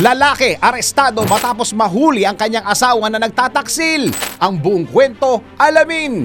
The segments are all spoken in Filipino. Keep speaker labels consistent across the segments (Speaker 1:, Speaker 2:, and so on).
Speaker 1: Lalaki arestado matapos mahuli ang kanyang asawa na nagtataksil. Ang buong kwento, alamin.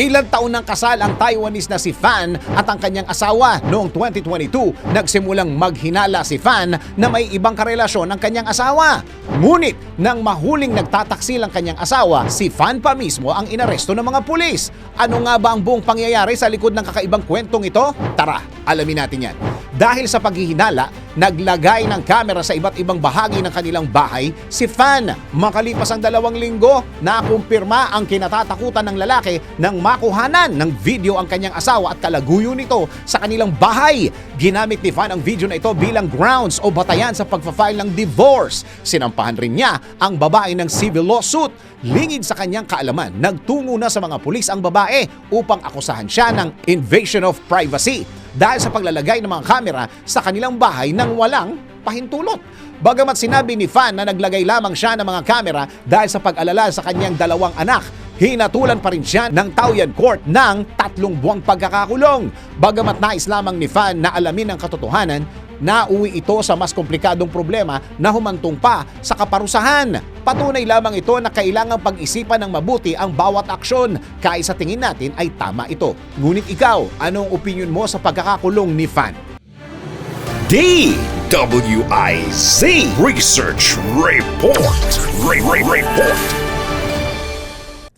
Speaker 1: Ilang taon ng kasal ang Taiwanese na si Fan at ang kanyang asawa. Noong 2022, nagsimulang maghinala si Fan na may ibang karelasyon ng kanyang asawa. Ngunit, nang mahuling nagtataksil ang kanyang asawa, si Fan pa mismo ang inaresto ng mga pulis. Ano nga ba ang buong pangyayari sa likod ng kakaibang kwentong ito? Tara, alamin natin yan. Dahil sa paghihinala, naglagay ng kamera sa iba't ibang bahagi ng kanilang bahay si Fan. Makalipas ang dalawang linggo, nakumpirma ang kinatatakutan ng lalaki nang makuhanan ng video ang kanyang asawa at kalaguyo nito sa kanilang bahay. Ginamit ni Fan ang video na ito bilang grounds o batayan sa pagpa-file ng divorce. Sinampahan rin niya ang babae ng civil lawsuit. Lingid sa kanyang kaalaman, nagtungo na sa mga pulis ang babae upang akusahan siya ng invasion of privacy dahil sa paglalagay ng mga kamera sa kanilang bahay nang walang pahintulot. Bagamat sinabi ni Fan na naglagay lamang siya ng mga kamera dahil sa pag-alala sa kanyang dalawang anak, hinatulan pa rin siya ng Taoyuan Court ng tatlong buwang pagkakakulong. Bagamat nais lamang ni Fan na alamin ang katotohanan, nauwi ito sa mas komplikadong problema na humantong pa sa kaparusahan. Patunay lamang ito na kailangang pag-isipan ng mabuti ang bawat aksyon kaya sa tingin natin ay tama ito. Ngunit ikaw, anong opinion mo sa pagkakakulong ni Fan?
Speaker 2: DWIZ Research Report. Re- Re- Report.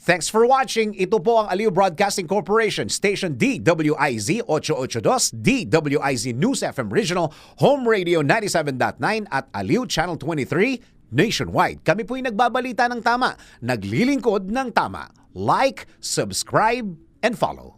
Speaker 1: Thanks for watching. Ito po ang Aliw Broadcasting Corporation, Station DWIZ 882, DWIZ News FM Regional, Home Radio 97.9 at Aliw Channel 23 nationwide. Kami po'y nagbabalita ng tama, naglilingkod ng tama. Like, subscribe, and follow.